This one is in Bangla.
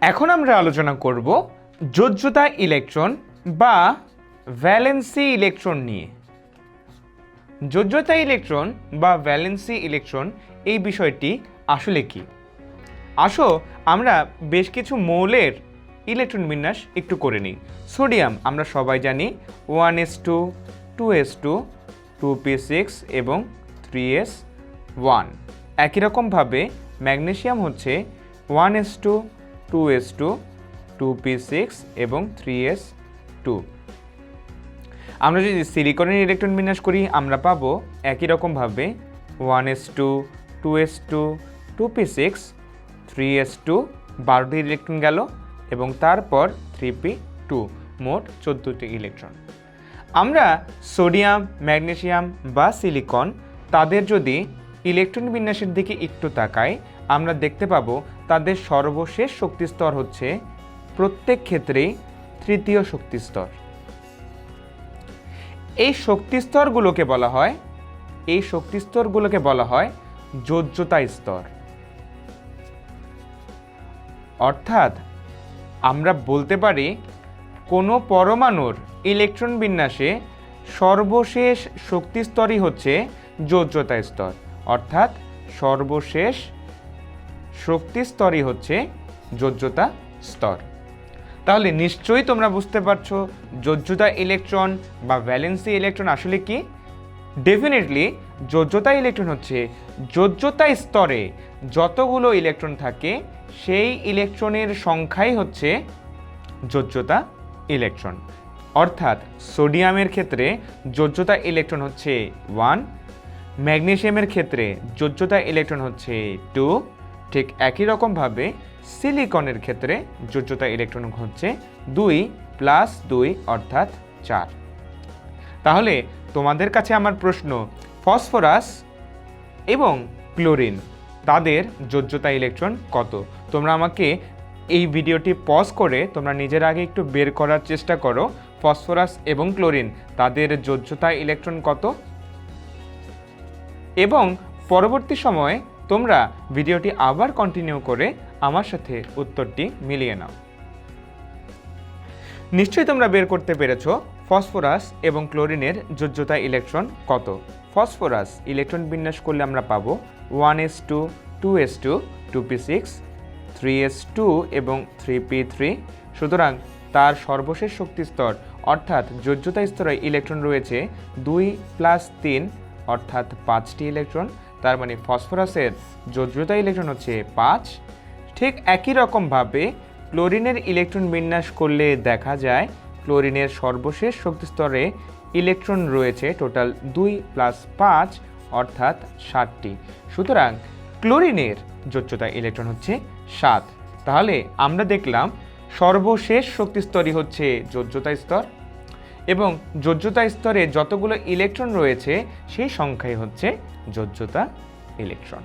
এখন আমরা আলোচনা করব যোজ্যতা ইলেকট্রন বা ভ্যালেন্সি ইলেকট্রন নিয়ে। যোজ্যতা ইলেকট্রন বা ভ্যালেন্সি ইলেকট্রন এই বিষয়টি আসলে কি? আসো, আমরা বেশ কিছু মৌলের ইলেকট্রন বিন্যাস একটু করে নিই। সোডিয়াম আমরা সবাই জানি one S two two S two two P six এবং থ্রি এস ওয়ান একই রকমভাবে ম্যাগনেসিয়াম হচ্ছে one S two two S two two P six এবং থ্রি এস টু আমরা যদি সিলিকনের ইলেকট্রন বিন্যাস করি, আমরা পাবো একই রকমভাবে one S two two S two two P six three S two বারোটি ইলেকট্রন গেল এবং তারপর থ্রি পি টু মোট চোদ্দোটি ইলেকট্রন আমরা সোডিয়াম ম্যাগনেসিয়াম বা সিলিকন তাদের যদি ইলেকট্রন বিন্যাসের দিকে একটু তাকাই, আমরা দেখতে পাবো তাদের সর্বশেষ শক্তিস্তর হচ্ছে প্রত্যেক ক্ষেত্রেই তৃতীয় শক্তিস্তর। এই শক্তিস্তরগুলোকে বলা হয়, এই শক্তিস্তরগুলোকে বলা হয় যোজ্যতা স্তর। অর্থাৎ আমরা বলতে পারি, কোনো পরমাণুর ইলেকট্রন বিন্যাসে সর্বশেষ শক্তিস্তরই হচ্ছে যোজ্যতা স্তর। অর্থাৎ সর্বশেষ শক্তিস্তরই হচ্ছে যোজ্যতা স্তর। তাহলে নিশ্চয়ই তোমরা বুঝতে পারছ যোজ্যতা ইলেকট্রন বা ভ্যালেন্সি ইলেকট্রন আসলে কি? ডেফিনেটলি যোজ্যতা ইলেকট্রন হচ্ছে যোজ্যতা স্তরে যতগুলো ইলেকট্রন থাকে, সেই ইলেকট্রনের সংখ্যাই হচ্ছে যোজ্যতা ইলেকট্রন। অর্থাৎ সোডিয়ামের ক্ষেত্রে যোজ্যতা ইলেকট্রন হচ্ছে ওয়ান ম্যাগনেসিয়ামের ক্ষেত্রে যোজ্যতা ইলেকট্রন হচ্ছে টু ঠিক একই রকমভাবে সিলিকনের ক্ষেত্রে যোজ্যতা ইলেকট্রন হচ্ছে দুই প্লাস দুই অর্থাৎ চার। তাহলে তোমাদের কাছে আমার প্রশ্ন ফসফরাস এবং ক্লোরিন তাদের যোজ্যতা ইলেকট্রন কত? তোমরা আমাকে এই ভিডিওটি পজ করে তোমরা নিজের আগে একটু বের করার চেষ্টা করো ফসফরাস এবং ক্লোরিন তাদের যোজ্যতা ইলেকট্রন কত? এবং পরবর্তী সময়ে তোমরা ভিডিওটি আবার কন্টিনিউ করে আমার সাথে উত্তরটি মিলিয়ে নাও। নিশ্চয়ই তোমরা বের করতে পেরেছ ফসফরাস এবং ক্লোরিনের যোজ্যতা ইলেকট্রন কত? ফসফরাস ইলেকট্রন বিন্যাস করলে আমরা পাবো one S two two S two two P six three S two এবং থ্রি পি থ্রি সুতরাং তার সর্বশেষ শক্তি স্তর অর্থাৎ যোজ্যতা স্তরে ইলেকট্রন রয়েছে দুই প্লাস তিন, অর্থাৎ পাঁচটি ইলেকট্রন তার মানে ফসফরাসের যোজ্যতা ইলেকট্রন হচ্ছে পাঁচ। ঠিক একই রকমভাবে ক্লোরিনের ইলেকট্রন বিন্যাস করলে দেখা যায় ক্লোরিনের সর্বশেষ শক্তিস্তরে ইলেকট্রন রয়েছে টোটাল দুই প্লাস পাঁচ, অর্থাৎ ষাটটি। সুতরাং ক্লোরিনের যোজ্যতা ইলেকট্রন হচ্ছে সাত। তাহলে আমরা দেখলাম সর্বশেষ শক্তিস্তরই হচ্ছে যোজ্যতা স্তর। এবং যোজ্যতা স্তরে যতগুলো ইলেকট্রন রয়েছে সেই সংখ্যাই হচ্ছে যোজ্যতা ইলেকট্রন